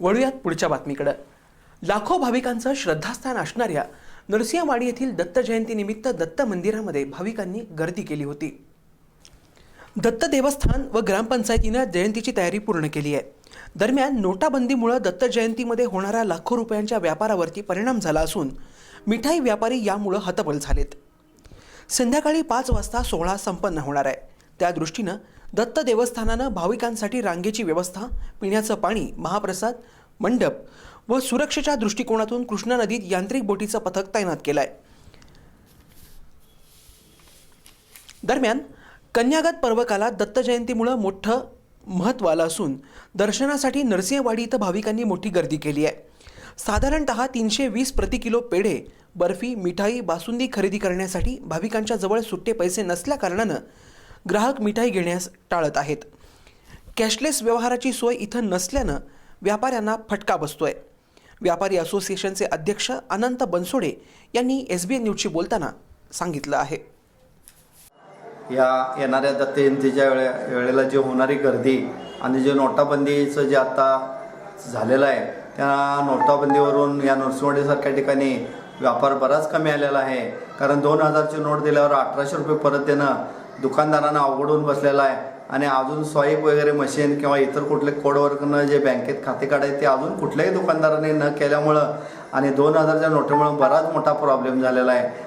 वळूयात पुढच्या बातमीकडं. लाखो भाविकांचं श्रद्धास्थान असणाऱ्या नरसिंहवाडी येथील दत्त जयंतीनिमित्त दत्त मंदिरामध्ये भाविकांनी गर्दी केली होती. दत्त देवस्थान व ग्रामपंचायतीनं जयंतीची तयारी पूर्ण केली आहे. दरम्यान नोटाबंदीमुळं दत्त जयंतीमध्ये होणाऱ्या लाखो रुपयांच्या व्यापारावरती परिणाम झाला असून मिठाई व्यापारी यामुळं हतबल झालेत. संध्याकाळी पाच वाजता सोहळा संपन्न होणार आहे. त्या दृष्टीनं दत्त देवस्थानानं भाविकांसाठी रांगेची व्यवस्था पिण्याचं पाणी महाप्रसाद मंडप व सुरक्षेच्या दृष्टिकोनातून कृष्णा नदीत यांत्रिक बोटीचं पथक तैनात केलं आहे दरम्यान कन्यागत पर्वकाला दत्त जयंतीमुळं मोठं महत्त्व आलं असून दर्शनासाठी नरसिंहवाडी इथं भाविकांनी मोठी गर्दी केली आहे. साधारणत तीनशे वीस प्रति किलो पेढे बर्फी मिठाई बासुंदी खरेदी करण्यासाठी भाविकांच्या जवळ सुट्टे पैसे नसल्याकारणानं ग्राहक मिठाई घेण्यास टाळत आहेत. कॅशलेस व्यवहाराची सोय इथं नसल्यानं व्यापाऱ्यांना फटका बसतोय. व्यापारी असोसिएशनचे अध्यक्ष अनंत बनसोडे यांनी एस बी एन न्यूजशी बोलताना सांगितलं आहे. या येणाऱ्या दत्त जयंतीच्या वेळे वेळेला जी होणारी गर्दी आणि जे नोटाबंदीचं जे आता झालेलं आहे त्या नोटाबंदीवरून या नरसिंहवाडीसारख्या ठिकाणी व्यापार बराच कमी आलेला आहे. कारण दोन हजारची नोट दिल्यावर अठराशे रुपये परत देणं दुकानदारांना अवघडून बसलेला आहे. आणि अजून स्वाईप वगैरे मशीन किंवा इतर कुठले कोडवर्कनं जे बँकेत खाते काढायचे ते अजून कुठल्याही दुकानदाराने न केल्यामुळं आणि दोन हजारच्या नोटेमुळं बराच मोठा प्रॉब्लेम झालेला आहे.